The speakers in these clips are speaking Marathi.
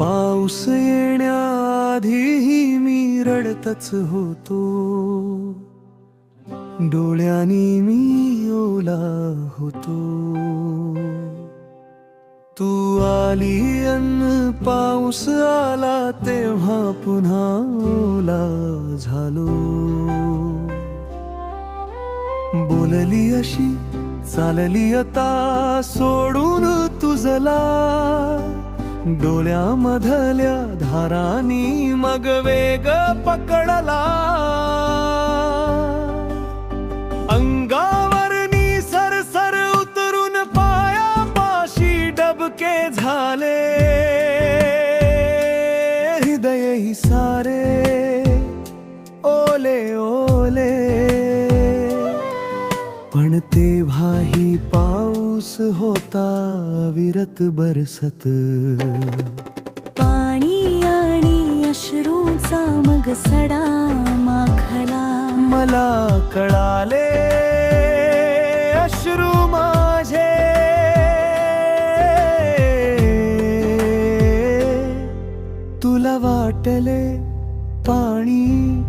पाऊस येण्याआधीही मी रडतच होतो. डोळ्यानी मी ओला होतो. तू आली अन्न पाऊस आला तेव्हा पुन्हा ओला झालो. बोलली अशी चालली आता सोडून तुझला डोळ्यामधल्या धारानी मग वेग पकडला. अंगावरनी सरसर उतरून पायापाशी डबके झाले. हृदय सारे ओले ओले. पण तेव्हाही पा पाऊस होता विरत बरसत. पाणी आणि अश्रूचा मग सडा माखला. मला कळाले अश्रू माझे. तुला वाटले पाणी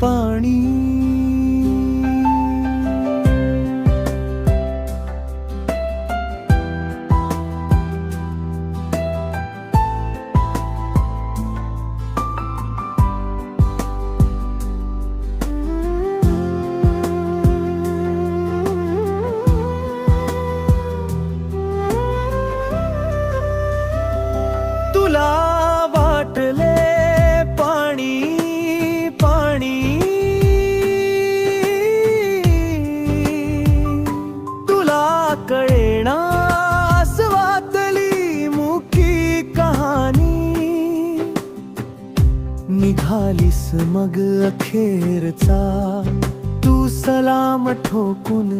पाणी. तुला वाटले पाणी पाणी. तुला कळेना वातली मुखी कहाणी. निघालीस मग अखेरचा तू सलाम ठोकून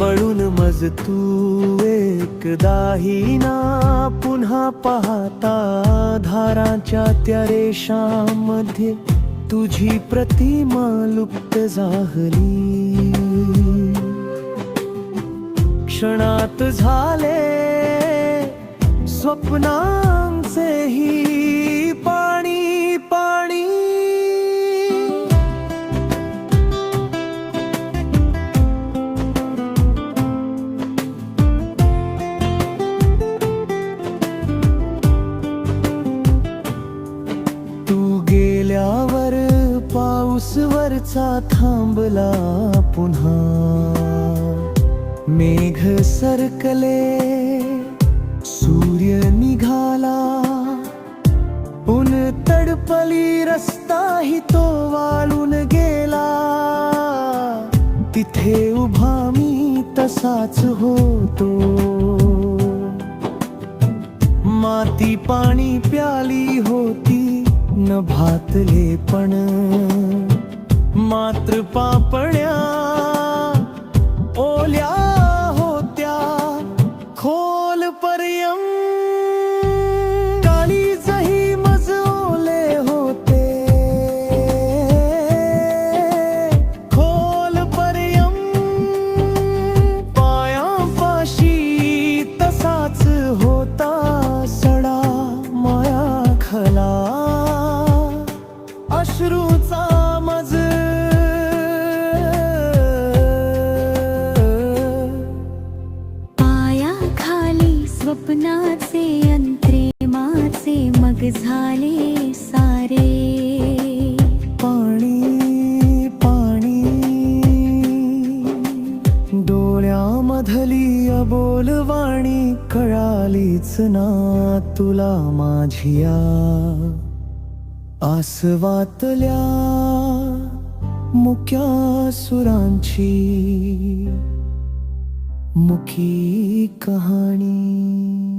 वळून मज तू एकदाही ना. पुन्हा पाहता धाराच्या त्या रेषामध्ये तुझी प्रतिमा लुप्त झाली. क्षणात झाले स्वप्नांचे वरचा थांबला पुन्हा. मेघ सरकले सूर्य निघाला. ऊन तडपली रस्ताही तो वाळून गेला. तिथे उभा मी तसाच होतो. माती पाणी प्याली होती न भातले पण. मात्र पापण्या ओल्या होत्या खोल पर्यम काळीजही मज ओले होते. खोल पर्यम पायापाशी तसाच हो झाले सारे. पाणी पाणी. डोळ्यामधली अबोलवाणी कळालीच ना तुला माझिया आसवातल्या मुक्या सुरांची मुखी कहाणी.